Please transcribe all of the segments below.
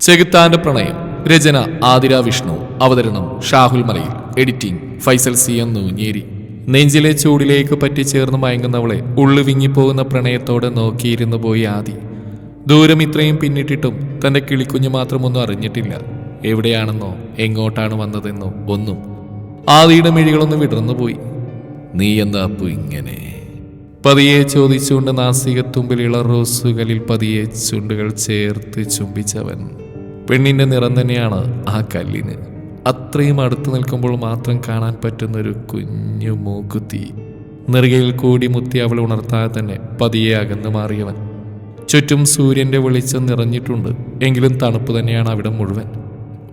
ചെകുത്താന്റെ പ്രണയം രചന ആതിര വിഷ്ണു അവതരണം Shahul Malayil editing Faisal C M Noonhery. നെഞ്ചിലെ ചൂടിലേക്ക് പറ്റിച്ചേർന്ന് മയങ്ങുന്നവളെ ഉള്ളു വിങ്ങിപ്പോകുന്ന പ്രണയത്തോടെ നോക്കിയിരുന്നു പോയി ആദി. ദൂരം ഇത്രയും പിന്നിട്ടിട്ടും തന്റെ കിളിക്കുഞ്ഞ് മാത്രമൊന്നും അറിഞ്ഞിട്ടില്ല. എവിടെയാണെന്നോ എങ്ങോട്ടാണ് വന്നതെന്നോ ഒന്നും. ആദിയുടെ മിഴികളൊന്ന് വിടർന്നുപോയി നീ എന്താ അപ്പു ഇങ്ങനെ? പതിയെ ചോദിച്ചുകൊണ്ട് നാസികത്തുമ്പിൽ ഇള റോസുകളിൽ പതിയെ ചുണ്ടുകൾ ചേർത്ത് ചുംബിച്ചവൻ. പെണ്ണിന്റെ നിറം തന്നെയാണ് ആ കല്ലിന്. അത്രയും അടുത്ത് നിൽക്കുമ്പോൾ മാത്രം കാണാൻ പറ്റുന്ന ഒരു കുഞ്ഞു മൂക്കുത്തി. നെറുകയിൽ കൂടി മുത്തി അവൾ ഉണർത്താതെ തന്നെ പതിയെ അകന്നു മാറിയവൻ. ചുറ്റും സൂര്യന്റെ വെളിച്ചം നിറഞ്ഞിട്ടുണ്ട്. എങ്കിലും തണുപ്പ് തന്നെയാണ് അവിടെ മുഴുവൻ.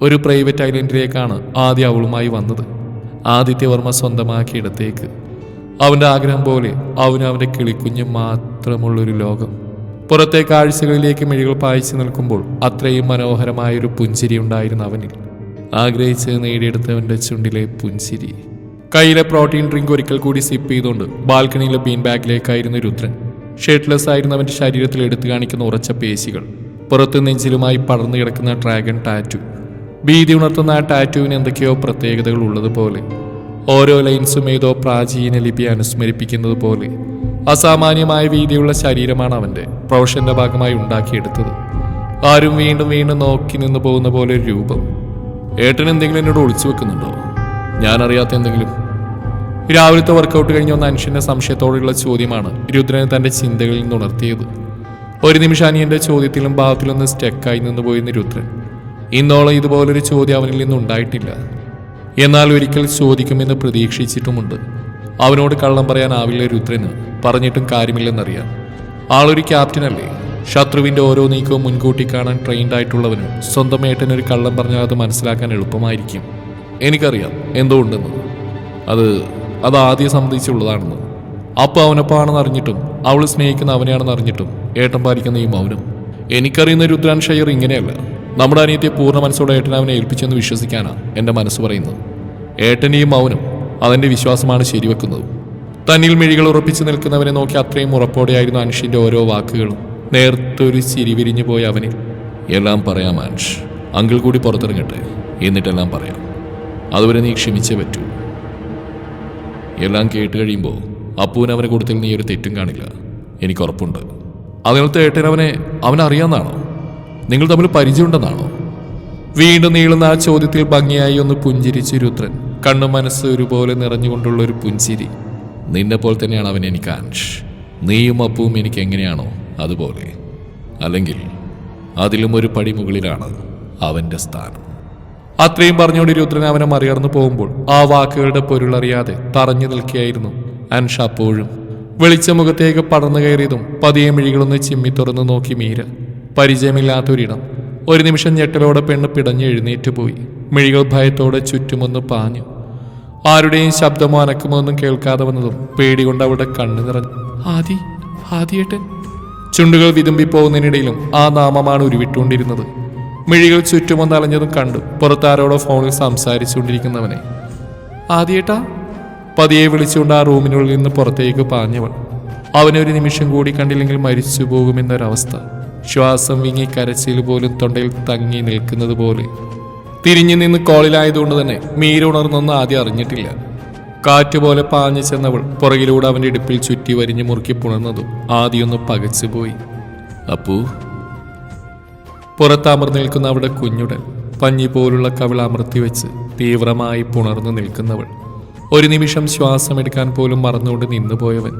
ഒരു പ്രൈവറ്റ് ഐലൻഡിലേക്കാണ് ആദ്യം അവളുമായി വന്നത്. ആദിത്യവർമ്മ സ്വന്തമാക്കിയിടത്തേക്ക് അവന്റെ ആഗ്രഹം പോലെ അവന് അവന്റെ കിളിക്കുഞ്ഞ് മാത്രമുള്ളൊരു ലോകം. പുറത്തെ കാഴ്ചകളിലേക്ക് മിഴികൾ പായിച്ചു നിൽക്കുമ്പോൾ അത്രയും മനോഹരമായൊരു പുഞ്ചിരി ഉണ്ടായിരുന്നു അവനിൽ. ആഗ്രഹിച്ച് നേടിയെടുത്തവന്റെ ചുണ്ടിലെ പുഞ്ചിരി. കയ്യിലെ പ്രോട്ടീൻ ഡ്രിങ്ക് ഒരിക്കൽ കൂടി സിപ്പ് ചെയ്തുകൊണ്ട് ബാൽക്കണിയിലെ ബീൻ ബാഗിലേക്കായിരുന്നു രുദ്രൻ. ഷർട്ട്ലെസ് ആയിരുന്ന അവന്റെ ശരീരത്തിൽ എടുത്തു കാണിക്കുന്ന ഉറച്ച പേശികൾ. പുറത്ത് നെഞ്ചിലുമായി പടർന്നു കിടക്കുന്ന ഡ്രാഗൺ ടാറ്റു. ഭീതി ഉണർത്തുന്ന ആ ടാറ്റുവിന് എന്തൊക്കെയോ പ്രത്യേകതകൾ ഉള്ളതുപോലെ. ഓരോ ലൈൻസും ഏതോ പ്രാചീന ലിപി അനുസ്മരിപ്പിക്കുന്നത് പോലെ അസാമാന്യമായ വീതിയുള്ള ശരീരമാണ് അവന്റെ പ്രൊഫഷന്റെ ഭാഗമായി ഉണ്ടാക്കിയെടുത്തത്. ആരും വീണ്ടും വീണ്ടും നോക്കി നിന്ന് പോകുന്ന പോലെ ഒരു രൂപം. ഏട്ടൻ എന്തെങ്കിലും എന്നോട് ഒളിച്ചു വെക്കുന്നുണ്ടോ? ഞാനറിയാത്ത എന്തെങ്കിലും. രാവിലത്തെ വർക്കൗട്ട് കഴിഞ്ഞ് വന്ന അനുഷ്യന്റെ സംശയത്തോടെയുള്ള ചോദ്യമാണ് രുദ്രനെ തന്റെ ചിന്തകളിൽ നിന്ന് ഉണർത്തിയത്. ഒരു നിമിഷം അനിയന്റെ ചോദ്യത്തിലും ഭാവത്തിലൊന്ന് സ്റ്റെക്കായി നിന്ന് പോയിരുന്ന രുദ്രൻ ഇന്നോളം ഇതുപോലൊരു ചോദ്യം അവനിൽ നിന്ന് ഉണ്ടായിട്ടില്ല. എന്നാൽ ഒരിക്കൽ ചോദിക്കുമെന്ന് പ്രതീക്ഷിച്ചിട്ടുമുണ്ട്. അവനോട് കള്ളം പറയാനാവില്ല രുദ്രന്. പറഞ്ഞിട്ടും കാര്യമില്ലെന്നറിയാം. ആളൊരു ക്യാപ്റ്റനല്ലേ? ശത്രുവിന്റെ ഓരോ നീക്കവും മുൻകൂട്ടി കാണാൻ ട്രെയിൻഡ് ആയിട്ടുള്ളവനും സ്വന്തം ഏട്ടനൊരു കള്ളം പറഞ്ഞാൽ അത് മനസ്സിലാക്കാൻ എളുപ്പമായിരിക്കും. എനിക്കറിയാം എന്തോ ഉണ്ടെന്ന് അത് അത് ആദ്യം സംബന്ധിച്ചുള്ളതാണെന്ന് അപ്പോൾ അവനൊപ്പമാണെന്ന് അറിഞ്ഞിട്ടും അവൾ സ്നേഹിക്കുന്ന അവനെയാണെന്ന് അറിഞ്ഞിട്ടും ഏട്ടൻ പാലിക്കുന്ന ഈ മൗനം. എനിക്കറിയുന്ന രുദ്രാൻ ഷെയർ ഇങ്ങനെയല്ല. നമ്മുടെ അനിയത്തെ പൂർണ മനസ്സോടെ ഏട്ടൻ അവനെ ഏൽപ്പിച്ചെന്ന് വിശ്വസിക്കാനാണ് എന്റെ മനസ്സ് പറയുന്നത്. ഏട്ടൻ ഈ മൗനം അതിന്റെ വിശ്വാസമാണ് ശരിവെക്കുന്നത്. തന്നിൽ മിഴികൾ ഉറപ്പിച്ചു നിൽക്കുന്നവനെ നോക്കി അത്രയും ഉറപ്പോടെയായിരുന്നു അനുഷിന്റെ ഓരോ വാക്കുകളും. നേർത്തൊരു ചിരി വിരിഞ്ഞു പോയ അവനിൽ എല്ലാം പറയാം അനുഷ്. അങ്കിൾ കൂടി പുറത്തിറങ്ങട്ടെ. എന്നിട്ടെല്ലാം പറയാം. അതുവരെ നീ ക്ഷമിച്ചേ പറ്റൂ. എല്ലാം കേട്ട് കഴിയുമ്പോൾ അപ്പൂന് അവനെ കൊടുത്തിൽ നീ ഒരു തെറ്റും കാണില്ല. എനിക്ക് ഉറപ്പുണ്ട്. അതിനകത്ത് ഏട്ടൻ അവനെ അവനറിയാന്നാണോ? നിങ്ങൾ തമ്മിൽ പരിചയമുണ്ടെന്നാണോ? വീണ്ടും നീളുന്ന ആ ചോദ്യത്തിൽ ഭംഗിയായി ഒന്ന് പുഞ്ചിരിച്ചു രുദ്രൻ കണ്ണു മനസ്സ് ഒരുപോലെ നിറഞ്ഞുകൊണ്ടുള്ള ഒരു പുഞ്ചിരി. നിന്നെ പോലെ തന്നെയാണ് അവൻ എനിക്ക് ആൻഷ് നീയും അപ്പവും എനിക്ക് എങ്ങനെയാണോ അതുപോലെ. അല്ലെങ്കിൽ അതിലും ഒരു പടി മുകളിലാണ് അവന്റെ സ്ഥാനം. അത്രയും പറഞ്ഞുകൊണ്ട് രുദ്രൻ അവനെ മറികടന്നു പോകുമ്പോൾ ആ വാക്കുകളുടെ പൊരുളറിയാതെ തറഞ്ഞു നിൽക്കുകയായിരുന്നു അൻഷ അപ്പോഴും. വെളിച്ച മുഖത്തേക്ക് പടർന്നു കയറിയതും പതിയെ മിഴികളൊന്ന് ചിമ്മി തുറന്നു നോക്കി മീര. പരിചയമില്ലാത്തൊരിടം. ഒരു നിമിഷം ഞെട്ടലോടെ പെണ്ണ് പിടഞ്ഞ് എഴുന്നേറ്റ് പോയി. മിഴികൾ ഭയത്തോടെ ചുറ്റുമൊന്ന് പാഞ്ഞു. ആരുടെയും ശബ്ദമോ അനക്കമോ ഒന്നും കേൾക്കാതെ വന്നതും പേടികൊണ്ട് അവളുടെ കണ്ണു നിറഞ്ഞു. ആദി ആദിയേട്ടൻ. ചുണ്ടുകൾ വിതുമ്പി പോകുന്നതിനിടയിലും ആ നാമമാണ് ഉരുവിട്ടുകൊണ്ടിരുന്നത്. മിഴികൾ ചുറ്റുമൊന്ന് അലഞ്ഞതും കണ്ടു പുറത്താരോടോ ഫോണിൽ സംസാരിച്ചുകൊണ്ടിരിക്കുന്നവനെ. ആദ്യേട്ടാ. പതിയെ വിളിച്ചുകൊണ്ട് ആ റൂമിനുള്ളിൽ നിന്ന് പുറത്തേക്ക് പാഞ്ഞവൾ. അവനൊരു നിമിഷം കൂടി കണ്ടില്ലെങ്കിൽ മരിച്ചു പോകുമെന്നൊരവസ്ഥ ശ്വാസം വിങ്ങി കരച്ചിൽ പോലും തൊണ്ടയിൽ തങ്ങി നിൽക്കുന്നത് പോലെ തിരിഞ്ഞു നിന്ന് കോളിലായതുകൊണ്ട് തന്നെ മീര ഉണർന്നൊന്നും ആദ്യം അറിഞ്ഞിട്ടില്ല. കാറ്റ് പോലെ പാഞ്ഞു ചെന്നവൾ പുറകിലൂടെ അവന്റെ ഇടുപ്പിൽ ചുറ്റി വരിഞ്ഞ് മുറുക്കി പുണർന്നതും ആദ്യമൊന്ന് പകച്ചുപോയി അപ്പൂ. പുറത്തമർന്നു നിൽക്കുന്ന അവിടെ കുഞ്ഞുടൽ പഞ്ഞി പോലുള്ള കവിൾ അമർത്തി വെച്ച് തീവ്രമായി പുണർന്നു നിൽക്കുന്നവൾ. ഒരു നിമിഷം ശ്വാസമെടുക്കാൻ പോലും മറന്നുകൊണ്ട് നിന്നുപോയവൻ.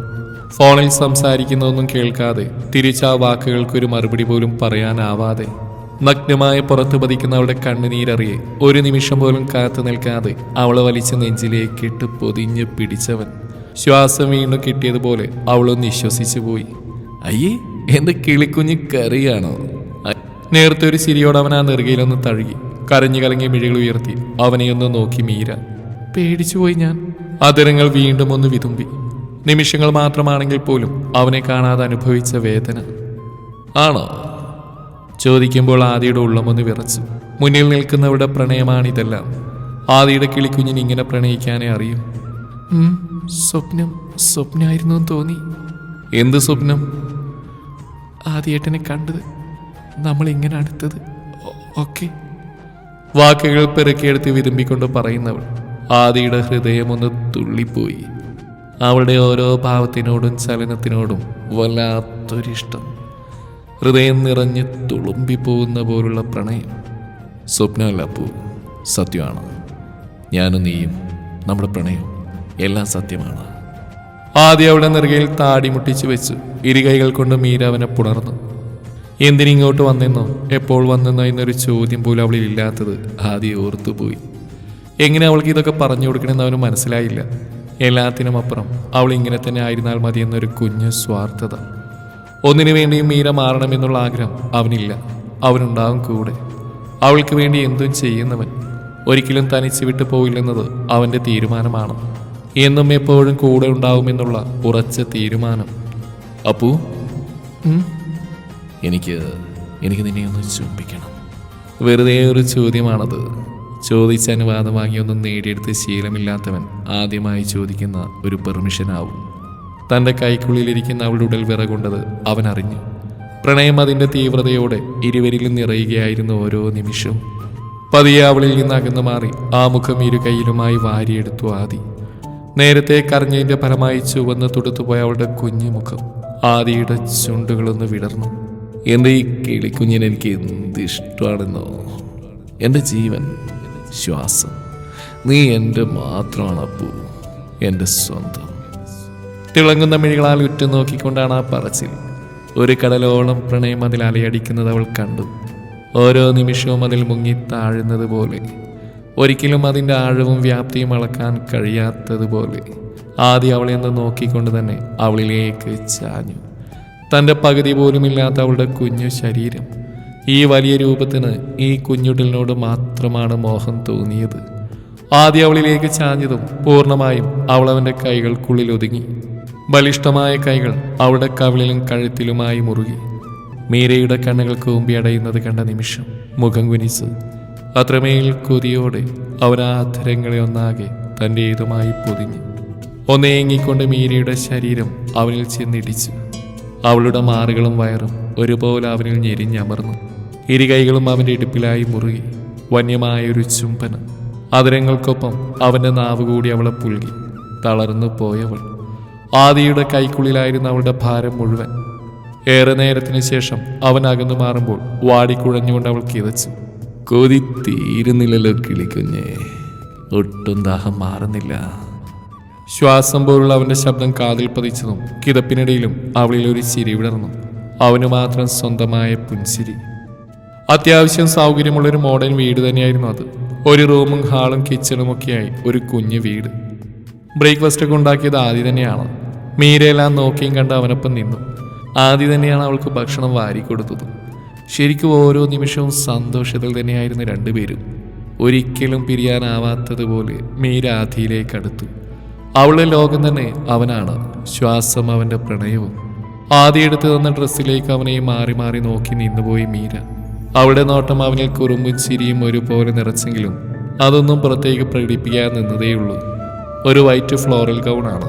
ഫോണിൽ സംസാരിക്കുന്നതൊന്നും കേൾക്കാതെ തിരിച്ച തിരിച്ചാ വാക്കുകൾക്കൊരു മറുപടി പോലും പറയാനാവാതെ നഗ്നമായ പുറത്ത് പതിക്കുന്ന അവളുടെ കണ്ണുനീരറിയെ ഒരു നിമിഷം പോലും കാത്തു നിൽക്കാതെ അവളെ വലിച്ച നെഞ്ചിലേക്കിട്ട് പൊതിഞ്ഞ് പിടിച്ചവൻ. ശ്വാസം വീണ്ടും കിട്ടിയതുപോലെ അവളൊന്ന് വിശ്വസിച്ചു പോയി. അയ്യേ എന്ത് കിളിക്കുഞ്ഞ് കറിയാണോ? നേരത്തെ ഒരു ചിരിയോട് അവൻ ആ നെറുകയിലൊന്ന് തഴുകി കരഞ്ഞു കലങ്ങിയ മിഴികൾ ഉയർത്തി അവനെയൊന്ന് നോക്കി മീര. പേടിച്ചുപോയി ഞാൻ. അതിരങ്ങൾ വീണ്ടും ഒന്ന് വിതുമ്പി. നിമിഷങ്ങൾ മാത്രമാണെങ്കിൽ പോലും അവനെ കാണാതെ അനുഭവിച്ച വേദന. ആണോ? ചോദിക്കുമ്പോൾ ആദിയുടെ ഉള്ളമൊന്ന് വിറച്ചു. മുന്നിൽ നിൽക്കുന്നവരുടെ പ്രണയമാണിതെല്ലാം. ആദിയുടെ കിളിക്കുഞ്ഞിന് ഇങ്ങനെ പ്രണയിക്കാനേ അറിയും. സ്വപ്നം സ്വപ്നമായിരുന്നു എന്ന് തോന്നി. എന്ത് സ്വപ്നം? ആദിയേട്ടനെ കണ്ടത് നമ്മൾ ഇങ്ങനെ അടുത്തത് ഓക്കെ. വാക്കുകൾ പെറുക്കിയെടുത്ത് വിരുമ്പിക്കൊണ്ട് പറയുന്നവൾ ആദിയുടെ ഹൃദയമൊന്ന് തുള്ളിപ്പോയി. അവളുടെ ഓരോ ഭാവത്തിനോടും ചലനത്തിനോടും വല്ലാത്തൊരിഷ്ടം. ഹൃദയം നിറഞ്ഞ് തുളുമ്പിപ്പോകുന്ന പോലുള്ള പ്രണയം. സ്വപ്നമല്ല പൂ സത്യമാണ്. ഞാനും നീയും നമ്മുടെ പ്രണയം എല്ലാം സത്യമാണ്. ആദ്യം അവളുടെ നെറുകയിൽ താടി മുട്ടിച്ച് വെച്ചു ഇരുകൈകൾ കൊണ്ട് മീര അവനെ പുണർന്നു. എന്തിനിങ്ങോട്ട് വന്നെന്നോ എപ്പോൾ വന്നെന്നോ എന്നൊരു ചോദ്യം പോലും അവളിൽ ഇല്ലാത്തത് ആദ്യം ഓർത്തുപോയി എങ്ങനെ അവൾക്ക് ഇതൊക്കെ പറഞ്ഞു കൊടുക്കണമെന്ന് അവന് മനസ്സിലായില്ല. എല്ലാത്തിനും അപ്പുറം അവൾ ഇങ്ങനെ തന്നെ ആയിരുന്നാൽ മതിയെന്നൊരു കുഞ്ഞു സ്വാർത്ഥത. ഒന്നിനു വേണ്ടിയും മീര മാറണമെന്നുള്ള ആഗ്രഹം അവനില്ല. അവനുണ്ടാവും കൂടെ. അവൾക്ക് വേണ്ടി എന്തും ചെയ്യുന്നവൻ. ഒരിക്കലും തനിച്ച് വിട്ടു പോയില്ലെന്നത് അവന്റെ തീരുമാനമാണ്. എന്നും എപ്പോഴും കൂടെ ഉണ്ടാവുമെന്നുള്ള ഉറച്ച തീരുമാനം. അപ്പു? എനിക്ക് എനിക്ക് നിന്നെ ഒന്ന് ചുംബിക്കണം. വെറുതെ ഒരു ചോദ്യമാണത്. ചോദിച്ച അനുവാദം വാങ്ങിയൊന്നും നേടിയെടുത്ത് ശീലമില്ലാത്തവൻ ആദ്യമായി ചോദിക്കുന്ന ഒരു പെർമിഷനാവും. തന്റെ കൈക്കുള്ളിലിരിക്കുന്ന അവളുടെ ഉടൽ വിറകൊണ്ടത് അവൻ അറിഞ്ഞു. പ്രണയം അതിന്റെ തീവ്രതയോടെ ഇരുവരിലും നിറയുകയായിരുന്നു ഓരോ നിമിഷവും. പതിയെ അവളിൽ നിന്ന് അകന്നു മാറി ആ മുഖം ഇരു കൈയിലുമായി വാരിയെടുത്തു ആദി. നേരത്തെ കരഞ്ഞതിന്റെ ഫലമായി ചുവന്ന് തുടുത്തുപോയ അവളുടെ കുഞ്ഞു മുഖം ആദിയുടെ ചുണ്ടുകളൊന്ന് വിടർന്നു. എന്റെ ഈ കിളിക്കുഞ്ഞിന് എനിക്ക് എന്ത് ഇഷ്ടമാണെന്നോ? എന്റെ ജീവൻ ശ്വാസം നീ എന്റെ മാത്രമാണ് അപ്പു. എന്റെ സ്വന്തം. തിളങ്ങുന്ന മിഴികളാൽ ഉറ്റുനോക്കിക്കൊണ്ടാണ് ആ പറച്ചിൽ. ഒരു കടലോളം പ്രണയം അതിൽ അലയടിക്കുന്നത് അവൾ കണ്ടു. ഓരോ നിമിഷവും അതിൽ മുങ്ങി താഴുന്നത് പോലെ. ഒരിക്കലും അതിന്റെ ആഴവും വ്യാപ്തിയും അളക്കാൻ കഴിയാത്തതുപോലെ ആദ്യം അവളെ ഒന്ന് നോക്കിക്കൊണ്ട് തന്നെ അവളിലേക്ക് ചാഞ്ഞു. തന്റെ പകുതി പോലുമില്ലാത്ത അവളുടെ കുഞ്ഞു ശരീരം. ഈ വലിയ രൂപത്തിന് ഈ കുഞ്ഞുടലിനോട് മാത്രമാണ് മോഹം തോന്നിയത്. ആദ്യം അവളിലേക്ക് ചാഞ്ഞതും പൂർണമായും അവളവന്റെ കൈകൾക്കുള്ളിൽ ഒതുങ്ങി. ബലിഷ്ഠമായ കൈകൾ അവളുടെ കവിളിലും കഴുത്തിലുമായി മുറുകി. മീരയുടെ കണ്ണുകൾ കൂമ്പി അടയുന്നത് കണ്ട നിമിഷം മുഖം കുനിച്ച് അത്രമേൽ കൊതിയോടെ അവൻ ആ അധരങ്ങളെ ഒന്നാകെ തന്റെ ഏതുമായി പൊതിഞ്ഞു ഒന്നേങ്ങിക്കൊണ്ട് മീരയുടെ ശരീരം അവനിൽ ചെന്നിടിച്ചു. അവളുടെ മാറുകളും വയറും ഒരുപോലെ അവനിൽ ഞെരിഞ്ഞമർന്നു. ഇരുകൈകളും അവന്റെ ഇടുപ്പിലായി മുറുകി. വന്യമായൊരു ചുംബനം. അതിരങ്ങൾക്കൊപ്പം അവന്റെ നാവ് കൂടി അവളെ പുൽകി. തളർന്നു പോയവൾ. ആദിയുടെ കൈക്കുള്ളിലായിരുന്ന അവളുടെ ഭാരം മുഴുവൻ. ഏറെ നേരത്തിന് ശേഷം അവൻ അകന്നു മാറുമ്പോൾ വാടിക്കുഴഞ്ഞുകൊണ്ട് അവൾ കിതച്ചു. കൊതി തീരുന്നില്ലല്ലോ കിളിക്കുഞ്ഞേ ഒട്ടും ദാഹം മാറുന്നില്ല. ശ്വാസം പോലുള്ള അവന്റെ ശബ്ദം കാതിൽ പതിച്ചതും കിതപ്പിനിടയിലും അവളിൽ ഒരു ചിരി വിടർന്നു. അവന് മാത്രം സ്വന്തമായ പുൻസിരി. അത്യാവശ്യം സൗകര്യമുള്ള ഒരു മോഡേൺ വീട് തന്നെയായിരുന്നു അത്. ഒരു റൂമും ഹാളും കിച്ചണും ഒക്കെയായി ഒരു കുഞ്ഞു വീട്. ബ്രേക്ക്ഫാസ്റ്റ് ഒക്കെ ഉണ്ടാക്കിയത് ആദ്യം തന്നെയാണ്. മീരയെല്ലാം നോക്കിയും കണ്ട് അവനൊപ്പം നിന്നു. ആദ്യം തന്നെയാണ് അവൾക്ക് ഭക്ഷണം വാരി കൊടുത്തത്. ശരിക്കും ഓരോ നിമിഷവും സന്തോഷത്തിൽ തന്നെയായിരുന്നു രണ്ടുപേരും. ഒരിക്കലും പിരിയാനാവാത്തതുപോലെ മീര ആധിയിലേക്ക് അടുത്തു. അവളുടെ ലോകം തന്നെ അവനാണ്. ശ്വാസം അവന്റെ പ്രണയവും. ആദ്യം എടുത്തു തന്ന ഡ്രസ്സിലേക്ക് അവനെ മാറി മാറി നോക്കി നിന്നുപോയി മീര. അവളുടെ നോട്ടം അവനിൽ കുറുമ്പും ചിരിയും ഒരുപോലെ നിറച്ചെങ്കിലും അതൊന്നും പുറത്തേക്ക് പ്രകടിപ്പിക്കാൻ നിന്നതേയുള്ളൂ. ഒരു വൈറ്റ് ഫ്ലോറൽ ഗൗണാണ്.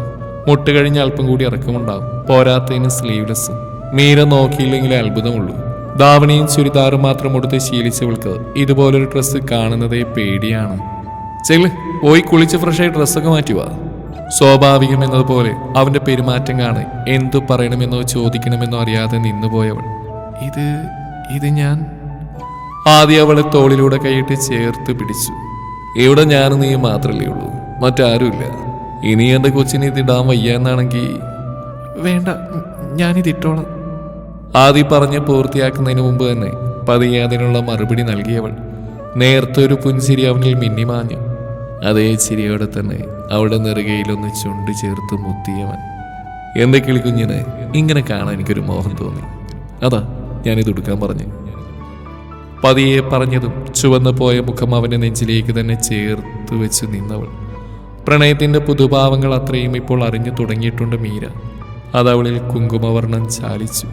മുട്ട് കഴിഞ്ഞ് അല്പം കൂടി ഇറക്കമുണ്ടാവും. പോരാത്തതിന് സ്ലീവ്ലെസ് മീര നോക്കിയില്ലെങ്കിലേ അത്ഭുതമുള്ളൂ. ധാവണിയും ചുരിദാറും മാത്രം ഉടുത്ത് ശീലിച്ചവൾക്ക് ഇതുപോലൊരു ഡ്രസ്സ് കാണുന്നതേ പേടിയാണ്. ചെൽ പോയി കുളിച്ച് ഫ്രഷായി ഡ്രസ്സൊക്കെ മാറ്റുക സ്വാഭാവികം എന്നതുപോലെ അവന്റെ പെരുമാറ്റം കാണെ. എന്തു പറയണമെന്നോ ചോദിക്കണമെന്നോ അറിയാതെ നിന്നുപോയവൾ. ഇത് ഇത് ഞാൻ? ആദ്യം അവളെ തോളിലൂടെ കൈയിട്ട് ചേർത്ത് പിടിച്ചു. ഇവിടെ ഞാനും നീ മാത്രമല്ലേ ഉള്ളൂ. മറ്റാരുമില്ല. ഇനി എന്റെ കൊച്ചിനെ ഇതിടാൻ വയ്യ എന്നാണെങ്കിൽ വേണ്ട ഞാനിതിട്ടോളാം ആദ്യം പറഞ്ഞ് പൂർത്തിയാക്കുന്നതിന് മുമ്പ് തന്നെ പതിയെ അതിനുള്ള മറുപടി നൽകിയവൾ നേരത്തെ ഒരു പുൻചിരി അവനിൽ മിന്നിമാഞ്ഞു അതേ ചിരിയോടെ തന്നെ അവളുടെ നെറുകയിലൊന്ന് ചുണ്ട് ചേർത്ത് മുത്തിയവൻ. എന്റെ കിളിക്കുഞ്ഞിനെ ഇങ്ങനെ കാണാൻ എനിക്കൊരു മോഹം തോന്നി. അതാ ഞാനിത് ഉടുക്കാൻ പറഞ്ഞു. പതിയെ പറഞ്ഞതും ചുവന്നു പോയ മുഖം അവന്റെ നെഞ്ചിലേക്ക് തന്നെ ചേർത്ത് വെച്ച് നിന്നവൾ പ്രണയത്തിന്റെ പുതുഭാവങ്ങൾ അത്രയും ഇപ്പോൾ അറിഞ്ഞു തുടങ്ങിയിട്ടുണ്ട് മീര. അതവളിൽ കുങ്കുമവർണം ചാലിച്ചു.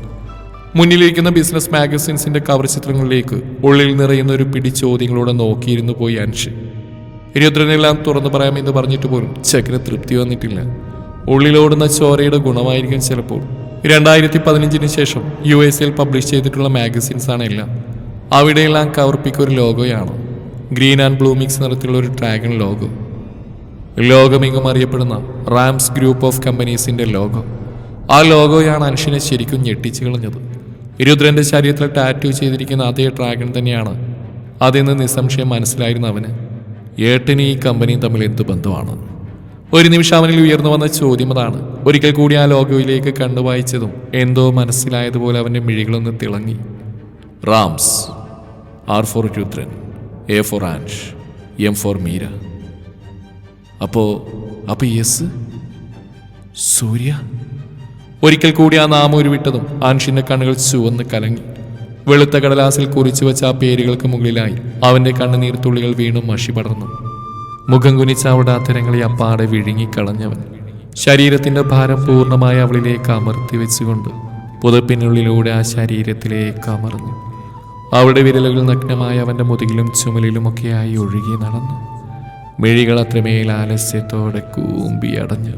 മുന്നിലിരിക്കുന്ന ബിസിനസ് മാഗസിൻസിന്റെ കവർ ചിത്രങ്ങളിലേക്ക് ഉള്ളിൽ നിറയുന്ന ഒരു പിടി ചോദ്യങ്ങളോടെ നോക്കിയിരുന്നു പോയി അൻഷ്. രുദ്രനെല്ലാം തുറന്നു പറയാമെന്ന് പറഞ്ഞിട്ട് പോലും ചെക്കന് തൃപ്തി വന്നിട്ടില്ല. ഉള്ളിലോടുന്ന ചോരയുടെ ഗുണമായിരിക്കും ചിലപ്പോൾ. രണ്ടായിരത്തി പതിനഞ്ചിന് ശേഷം യു എസ് എയിൽ പബ്ലിഷ് ചെയ്തിട്ടുള്ള മാഗസിൻസ് ആണ് എല്ലാം. അവിടെയെല്ലാം കവർപ്പിക്കൊരു ലോഗോയാണ് ഗ്രീൻ ആൻഡ് ബ്ലൂ മിക്സ് നിറത്തിലുള്ള ഒരു ഡ്രാഗൺ ലോഗോ ലോകമെങ്ങും അറിയപ്പെടുന്ന റാംസ് ഗ്രൂപ്പ് ഓഫ് കമ്പനീസിന്റെ ലോഗോ ആ ലോഗോയാണ് അനുഷ്യനെ ശരിക്കും ഞെട്ടിച്ചു കളഞ്ഞത്. രുദ്രന്റെ ശരീരത്തിൽ ടാറ്റു ചെയ്തിരിക്കുന്ന അതേ ഡ്രാഗൺ തന്നെയാണ് അതെന്ന് നിസ്സംശയം മനസ്സിലായിരുന്നു അവന്. ഏട്ടന് ഈ കമ്പനിയും തമ്മിൽ എന്ത് ബന്ധമാണ്? ഒരു നിമിഷം അവനിൽ ഉയർന്നു വന്ന ചോദ്യം അതാണ്. ഒരിക്കൽ കൂടി ആ ലോഗോയിലേക്ക് കണ്ടുവായിച്ചതും എന്തോ മനസ്സിലായതുപോലെ അവന്റെ മിഴികളൊന്ന് തിളങ്ങി. Rams R for Rudran A for Ansh M for Meera. അപ്പോ അപ്പൊ യെസ്? സൂര്യ? ഒരിക്കൽ കൂടി ആ നാമം ഉരുവിട്ടതും ആൻഷിന്റെ കണ്ണുകൾ ചുവന്ന് കലങ്ങി. വെളുത്ത കടലാസിൽ കുറിച്ചു വെച്ച ആ പേരുകൾക്ക് മുകളിലായി അവന്റെ കണ്ണുനീർ തുള്ളികൾ വീണ്ടും മഷി പടർന്നു. മുഖം കുനിച്ച അവിടെ അത്തരങ്ങളെ അപ്പാടെ വിഴുങ്ങിക്കളഞ്ഞവൻ ശരീരത്തിന്റെ ഭാരം പൂർണമായി അവളിലേക്ക് അമർത്തി വെച്ചുകൊണ്ട് പുതപ്പിനുള്ളിലൂടെ ആ ശരീരത്തിലേക്ക് അമർന്നു. അവളുടെ വിരലുകൾ നഗ്നമായി അവന്റെ മുതുകിലും ചുമലിലുമൊക്കെയായി ഒഴുകി നടന്നു. മിഴികൾ അത്രമേൽ ആലസ്യത്തോടെ കൂമ്പി അടഞ്ഞു.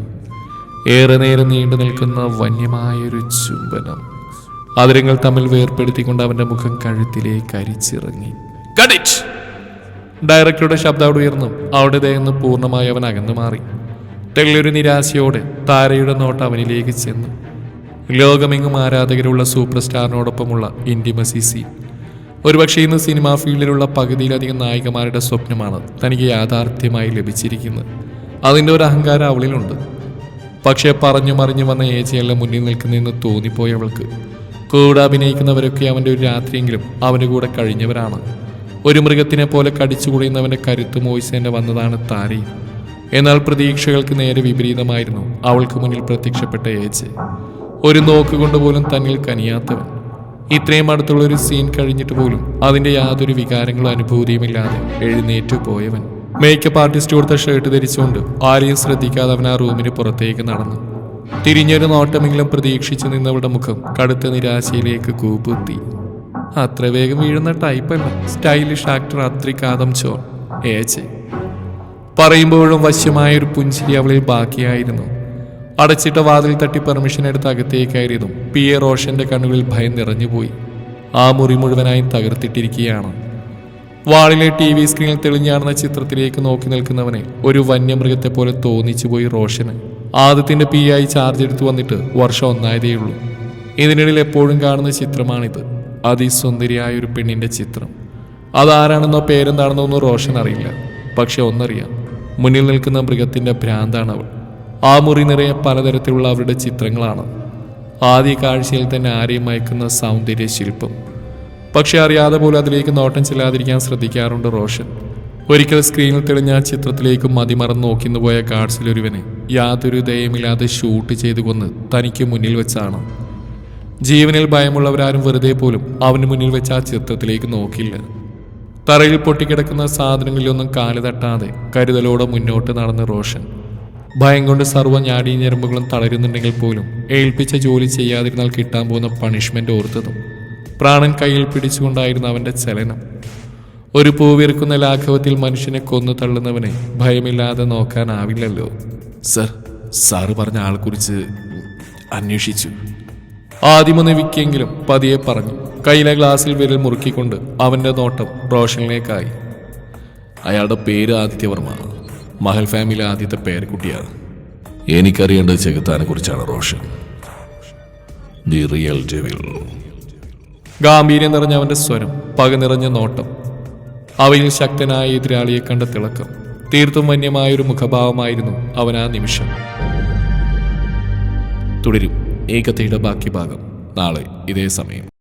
ഏറെ നേരം നീണ്ടു നിൽക്കുന്ന വന്യമായൊരു ചുംബനം. അതിരങ്ങൾ തമ്മിൽ വേർപ്പെടുത്തിക്കൊണ്ട് അവന്റെ മുഖം കഴുത്തിലേക്ക് അരിച്ചിറങ്ങി. ഡയറക്ടറുടെ ശബ്ദം അവിടെ ഉയർന്നു. അവിടെ ദേഹന്ന് പൂർണമായി അവൻ അകന്നു മാറി. തെല്ലൊരു നിരാശയോടെ താരയുടെ നോട്ട് അവനിലേക്ക് ചെന്നു. ലോകമെങ്ങും ആരാധകരുള്ള സൂപ്പർ സ്റ്റാറിനോടൊപ്പമുള്ള ഇന്റിമസി സീൻ ഒരുപക്ഷെ ഇന്ന് സിനിമാ ഫീൽഡിലുള്ള പകുതിയിലധികം നായികമാരുടെ സ്വപ്നമാണ് തനിക്ക് യാഥാർത്ഥ്യമായി ലഭിച്ചിരിക്കുന്നത്. അതിന്റെ ഒരു അഹങ്കാരം അവളിലുണ്ട്. പക്ഷേ പറഞ്ഞു മറിഞ്ഞു വന്ന ഏജയല്ല മുന്നിൽ നിൽക്കുന്നതെന്ന് തോന്നിപ്പോയി അവൾക്ക്. കൂടെ അഭിനയിക്കുന്നവരൊക്കെ അവന്റെ ഒരു രാത്രിയെങ്കിലും അവന്റെ കൂടെ കഴിഞ്ഞവരാണ്. ഒരു മൃഗത്തിനെ പോലെ കടിച്ചു കുടിയുന്നവന്റെ കരുത്ത് മോയിസേന്റെ വന്നതാണ് താരി എന്നാൽ പ്രതീക്ഷകൾക്ക് നേരെ വിപരീതമായിരുന്നു അവൾക്ക് മുന്നിൽ പ്രത്യക്ഷപ്പെട്ട ഏജ് ഒരു നോക്കുകൊണ്ട് പോലും തന്നിൽ കനിയാത്തവൻ. ഇത്രയും അടുത്തുള്ള ഒരു സീൻ കഴിഞ്ഞിട്ട് പോലും അതിന്റെ യാതൊരു വികാരങ്ങളോ അനുഭൂതിയുമില്ലാതെ എഴുന്നേറ്റു പോയവൻ. മേക്കപ്പ് ആർട്ടിസ്റ്റ് കൊടുത്ത ഷർട്ട് ധരിച്ചുകൊണ്ട് ആരെയും ശ്രദ്ധിക്കാതെ അവൻ ആ റൂമിന് പുറത്തേക്ക് നടന്നു. തിരിഞ്ഞൊരു നോട്ടമെങ്കിലും പ്രതീക്ഷിച്ചു നിന്നവളുടെ മുഖം കടുത്ത നിരാശയിലേക്ക് കൂപ്പുത്തി അത്ര വേഗം വീഴുന്ന ടൈപ്പല്ല സ്റ്റൈലിഷ് ആക്ടർ അത്രികാദം ചോൺ. ഏച്ചെ. പറയുമ്പോഴും വശ്യമായ ഒരു പുഞ്ചിരി അവളിൽ ബാക്കിയായിരുന്നു. അടച്ചിട്ട വാതിൽ തട്ടി പെർമിഷൻ എടുത്ത് അകത്തേക്ക് കയറിയതും പി എ റോഷന്റെ കണ്ണുകളിൽ ഭയം നിറഞ്ഞുപോയി. ആ മുറി മുഴുവനായും തകർത്തിട്ടിരിക്കുകയാണ്. വാളിലെ ടി വി സ്ക്രീനിൽ തെളിഞ്ഞാടുന്ന ചിത്രത്തിലേക്ക് നോക്കി നിൽക്കുന്നവനെ ഒരു വന്യമൃഗത്തെ പോലെ തോന്നിച്ചുപോയി റോഷന്. ആദ്യത്തിന്റെ പി ആയി ചാർജ് എടുത്തു വന്നിട്ട് വർഷം ഒന്നായതേയുള്ളൂ. ഇതിനിടയിൽ എപ്പോഴും കാണുന്ന ചിത്രമാണിത്. അതിസുന്ദരിയായ ഒരു പെണ്ണിന്റെ ചിത്രം. അതാരാണെന്നോ പേരെന്താണെന്നോ ഒന്നും റോഷൻ അറിയില്ല. പക്ഷെ ഒന്നറിയാം. മുന്നിൽ നിൽക്കുന്ന മൃഗത്തിന്റെ ഭ്രാന്താണ് അവൾ. ആ മുറി നിറയെ പലതരത്തിലുള്ള അവരുടെ ചിത്രങ്ങളാണ്. ആദ്യ കാഴ്ചയിൽ തന്നെ ആരെയും മയക്കുന്ന സൗന്ദര്യ ശില്പം. പക്ഷെ അറിയാതെ പോലും അതിലേക്ക് നോട്ടം ചെല്ലാതിരിക്കാൻ ശ്രദ്ധിക്കാറുണ്ട് റോഷൻ. ഒരിക്കൽ സ്ക്രീനിൽ തെളിഞ്ഞ ആ ചിത്രത്തിലേക്ക് മതിമറന്ന് നോക്കിന്നു പോയ കാർഡ്സിലൊരുവനെ യാതൊരു ദയമില്ലാതെ ഷൂട്ട് ചെയ്തു കൊന്ന് തനിക്ക് മുന്നിൽ വെച്ചാണ്. ജീവനിൽ ഭയമുള്ളവരാരും വെറുതെ പോലും അവന് മുന്നിൽ വെച്ച ആ ചിത്രത്തിലേക്ക് നോക്കില്ല. തറയിൽ പൊട്ടിക്കിടക്കുന്ന സാധനങ്ങളിലൊന്നും കാൽ തട്ടാതെ കരുതലോടെ മുന്നോട്ട് നടന്ന് റോഷൻ ഭയം കൊണ്ട് സർവ ഞാടി ഞരമ്പുകളും തളരുന്നുണ്ടെങ്കിൽ പോലും ഏൽപ്പിച്ച ജോലി ചെയ്യാതിരുന്നാൽ കിട്ടാൻ പോകുന്ന പണിഷ്മെന്റ് ഓർത്തതും. പ്രാണൻ കയ്യിൽ പിടിച്ചുകൊണ്ടായിരുന്നു അവന്റെ ചലനം. ഒരു പൂവിറക്കുന്ന ലാഘവത്തിൽ മനുഷ്യനെ കൊന്നു തള്ളുന്നവനെ ഭയമില്ലാതെ നോക്കാനാവില്ലല്ലോ. സർ സാറ് പറഞ്ഞ ആളെക്കുറിച്ച് അന്വേഷിച്ചു. ആദ്യമൊന്ന് വിക്കിയെങ്കിലും പതിയെ പറഞ്ഞു. കയ്യിലെ ഗ്ലാസ്സിൽ വിരൽ മുറുക്കിക്കൊണ്ട് അവന്റെ നോട്ടം റോഷനിലേക്കായി. അയാളുടെ പേര് ആദിത്യവർമ്മ മഹൽ ഫാമിലി ആദ്യത്തെ പേരക്കുട്ടിയാണ്. എനിക്കറിയേണ്ടത് ചെകുത്താനെ കുറിച്ചാണ് റോഷൻ. ദി റിയൽ ജെവിൽ ഗാംഭീര്യം നിറഞ്ഞ അവന്റെ സ്വരം പക നിറഞ്ഞ നോട്ടം അവയിൽ ശക്തനായ എതിരാളിയെ കണ്ട തിളക്കം തീർത്തും വന്യമായൊരു മുഖഭാവമായിരുന്നു അവൻ ആ നിമിഷം. തുടരും ഏകതയുടെ ബാക്കി ഭാഗം നാളെ ഇതേ സമയം.